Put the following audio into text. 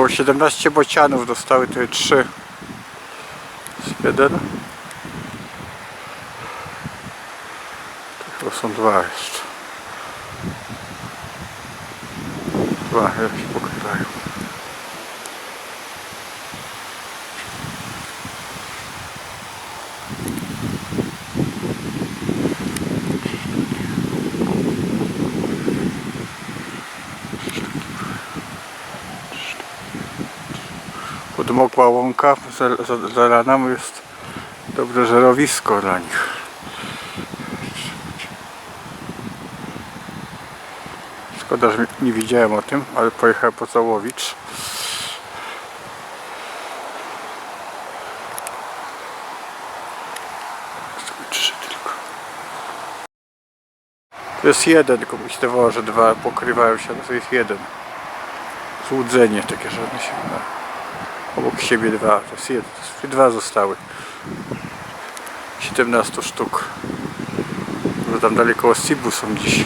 Było 17 bocianów, dostały tutaj 3. Jest jeden. To są dwa jeszcze. Dwa, jak się pokrywają. Podmokła łąka, za- za- zalana jest dobre żerowisko dla nich. Szkoda, że nie widziałem o tym, ale pojechałem po Całowicz. To jest jeden, tylko wydawało, że dwa pokrywają się, to jest jeden. Złudzenie takie, że one się na, obok siebie dwa, to jest jeden, to jest, dwa zostały. 17 sztuk. Że tam daleko od Sibu są dziś.